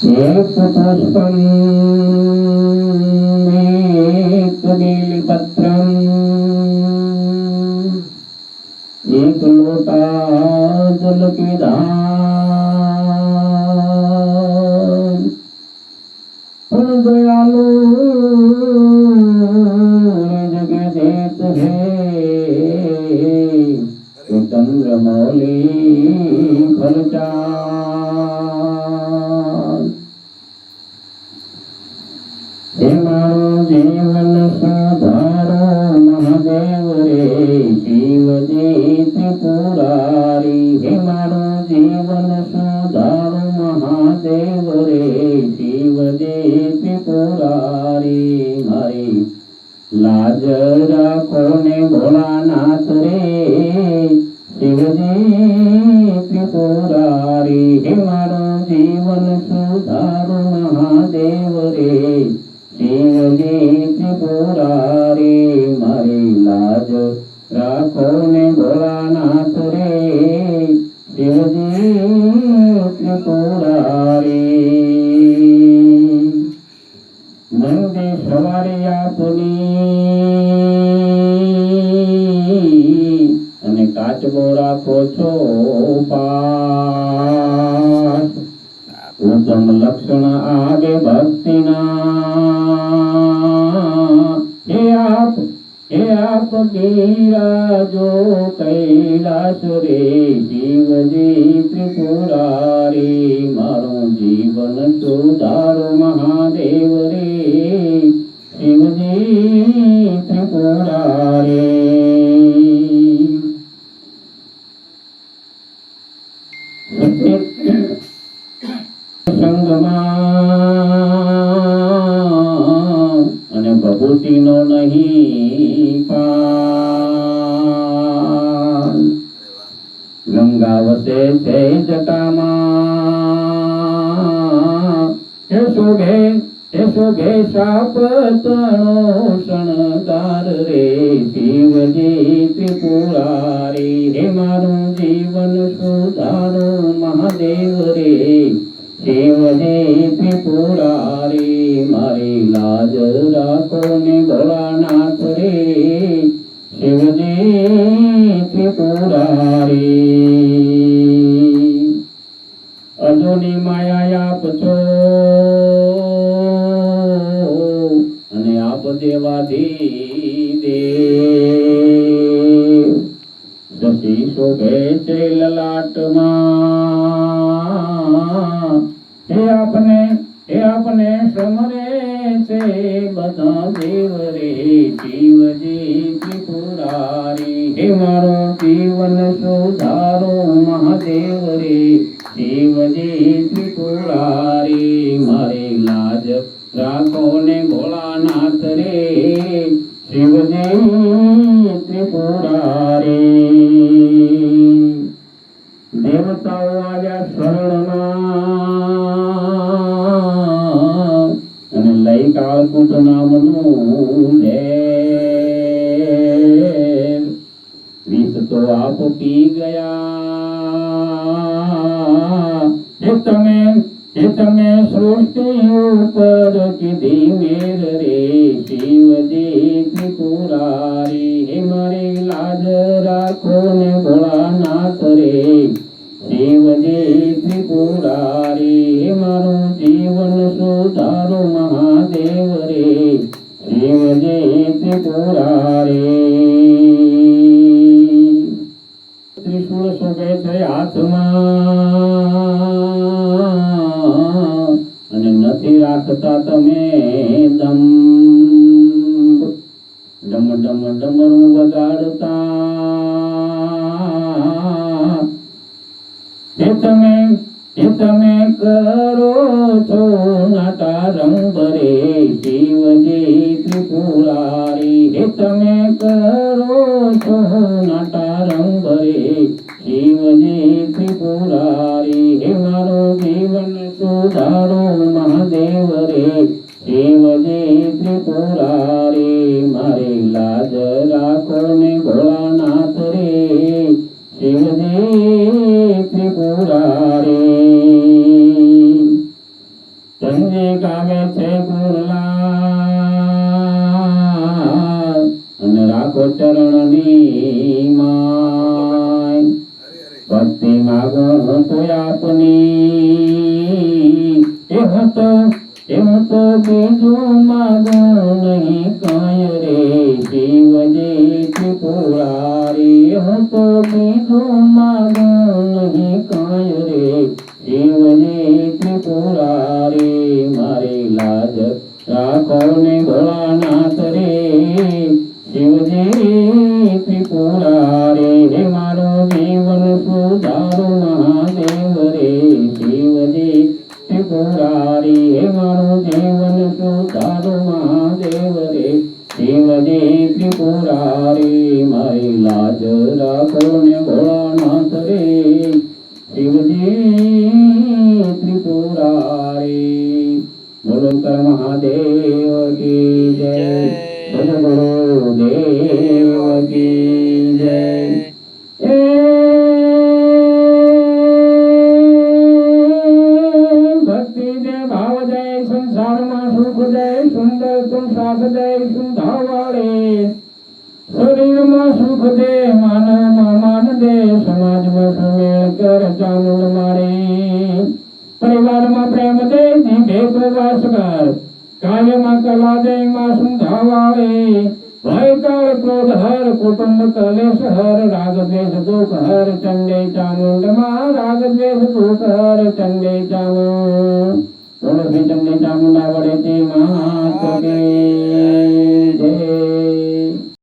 ఏకపుష్పం నీలిపత్రం ఏకలోటాదులకిదా దయాలు జగదేత హే చంద్రమౌళి ఫలచా રે શિવજી ત્રિપુરારી હે મારું જીવન સુધારો મહાદેવ રે શિવજી ત્રિપુરારી મારી. લાજ રાખો ને ભોળાનાથ રે, શિવજી ત્રિપુરારી હે મારું જીવન સુધારો મહાદેવ રે શિવજી ત્રિપુરારી રાખો ને ભોળાનાથ રે શિવજી ત્રિપુરારી મંદે સવારે આપની અને કાચબો રાખો છો પાસ ઉત્તમ લક્ષણ આવે ભક્તિના હે આપ हे आप कीरा जो कैलाश रे जीव जी त्रिपुरारी, मारो जीवन सुधारो महादेव रे। शिव जी त्रिपुरारी संगमा ભભૂતિનો નહીં પાન ગંગા વસે છે જટામાં. હે શોભે હે શોભે સાપ શણગાર રે. શિવજી ત્રિપુરારી હે મારું જીવન સુધારો મહાદેવ રે. શિવજી ત્રિપુરારી મારી લાજ રાખો ને ભોળાનાથ રે શિવજી ત્રિપુરારી અજોની માયા આપ છો અને આપ દેવાધી દેવ શશી શોભે છે લલાટમાં. હે આપને હે આપને સમરે છે બધા દેવ રે શિવજી ત્રિપુરારી. હે મારો જીવન સુધારો મહાદેવ રે જીવજી ત્રિપુરારી. મારી લાજ રાખો ને ભોળાનાથ રે, શિવજી ત્રિપુરારી. દેવતાઓ આવ્યા શરણમાં લઈ કાળકુટ વિષ તો આપ પી ગયા. હે તમે હે તમે સૃષ્ટિ ઉપર કીધી મેર રે શિવજી ત્રિપુરારી હે મારી લાજ રાખો ને ભોળાનાથ રે શિવજી ત્રિપુરારી હે મારું જીવન સુધારો મહાદેવ રે શિવજી ત્રિપુરારી ત્રિશુળ શોભે છે હાથમાં અને નથી રાખતા તમે દમ ડમ ડમ ડમરું વગાડતા હે તમે, એ તમે કરો છો નાટા રંબરે શિવજી ત્રિપુરારી. હે તમે કરો છો નાટા રંબરે શિવજી ત્રિપુરારી. હે મારો જીવન સુધારો મહાદેવ રે શિવજી ત્રિપુરારી. ભક્તિ માગો હું તો આપની એ હતો એમ તો બીજું માગો નહીં કાય રે. શિવજી ત્રિપુરારી હું તો બીજું જીવન સુધારો મહાદેવ રે શિવજી ત્રિપુરારી મારી લાજ રાખો ને ભોળાનાથ રે શિવજી ત્રિપુરારી બોલો કર મહાદેવ કી सारमा सुख दे सुंदर तुम साथ दे तुम वाले शरीर में सुख दे मन में मान दे समाज में सुमेल कर चामुंड मारे परिवार में प्रेम दे निभे को वास कर कार्य में कला दे मासूम वाले भय कर क्रोध हर कुटुंब कलेश हर राग द्वेष दुख हर चंडे चामुंड मा राग द्वेष दुख हर चंडे चामुंड सुरभि चंडिका मुंडा बड़े महात्मा